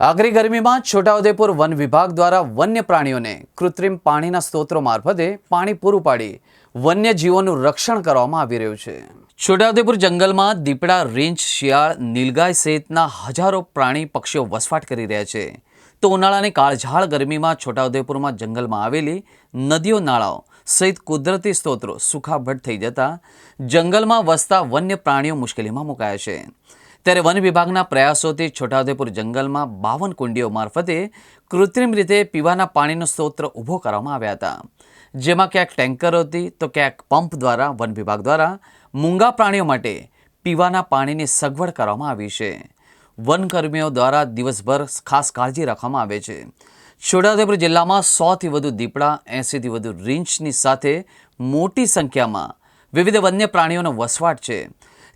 આકરી ગરમીમાં છોટાઉદેપુર વન વિભાગ દ્વારા વન્ય પ્રાણીઓને કૃત્રિમ પાણીના સ્ત્રોતો મારફતે પાણી પૂરું પાડી વન્ય જીવોનું રક્ષણ કરવામાં આવી રહ્યું છે. છોટાઉદેપુર જંગલમાં દીપડા, રીંછ, શિયાળ, નીલગાય સહિતના હજારો પ્રાણી પક્ષીઓ વસવાટ કરી રહ્યા છે. તો ઉનાળાની કાળઝાળ ગરમીમાં છોટાઉદેપુરમાં જંગલમાં આવેલી નદીઓ નાળાઓ સહિત કુદરતી સ્ત્રોતો સુખાભટ થઈ જતા જંગલમાં વસતા વન્ય પ્રાણીઓ મુશ્કેલીમાં મુકાયા છે. ત્યારે વન વિભાગના પ્રયાસોથી છોટાઉદેપુર જંગલમાં બાવન કુંડીઓ મારફતે કૃત્રિમ રીતે પીવાના પાણીનો સ્ત્રોત ઊભો કરવામાં આવ્યા હતા. જેમાં ક્યાંક ટેન્કરોથી તો ક્યાંક પંપ દ્વારા, વન વિભાગ દ્વારા મૂંગા પ્રાણીઓ માટે પીવાના પાણીની સગવડ કરવામાં આવી છે. વનકર્મીઓ દ્વારા દિવસભર ખાસ કાળજી રાખવામાં આવે છે. છોટાઉદેપુર જિલ્લામાં સોથી વધુ દીપડા એંસીથી વધુ રીંછની સાથે મોટી સંખ્યામાં વિવિધ વન્ય પ્રાણીઓનો વસવાટ છે.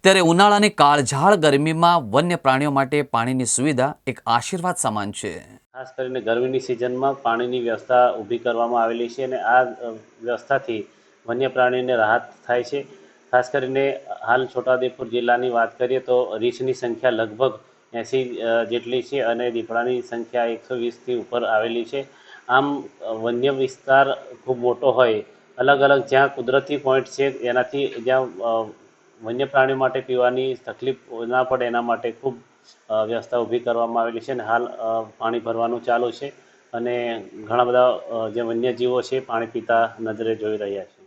ત્યારે ઉનાળાની કાળઝાળ ગરમીમાં વન્ય પ્રાણીઓ માટે પાણીની સુવિધા એક આશીર્વાદ સમાન છે. ખાસ કરીને ગરમીની સિઝનમાં પાણીની વ્યવસ્થા ઊભી કરવામાં આવેલી છે અને આ વ્યવસ્થાથી વન્ય પ્રાણીઓને રાહત થાય છે. ખાસ કરીને હાલ છોટાઉદેપુર જિલ્લાની વાત કરીએ તો રીંછની સંખ્યા લગભગ એંસી જેટલી છે અને દીપડાની સંખ્યા એકસો વીસથી ઉપર આવેલી છે. આમ, વન્ય વિસ્તાર ખૂબ મોટો હોય અલગ અલગ જ્યાં કુદરતી પોઈન્ટ છે, એનાથી જ્યાં વન્ય પ્રાણીઓ માટે પીવાની તકલીફ ના પડે એના માટે ખૂબ વ્યવસ્થા ઊભી કરવામાં આવેલી છે અને હાલ પાણી ભરવાનું ચાલુ છે અને ઘણા બધા જે વન્યજીવો છે પાણી પીતા નજરે જોઈ રહ્યા છે.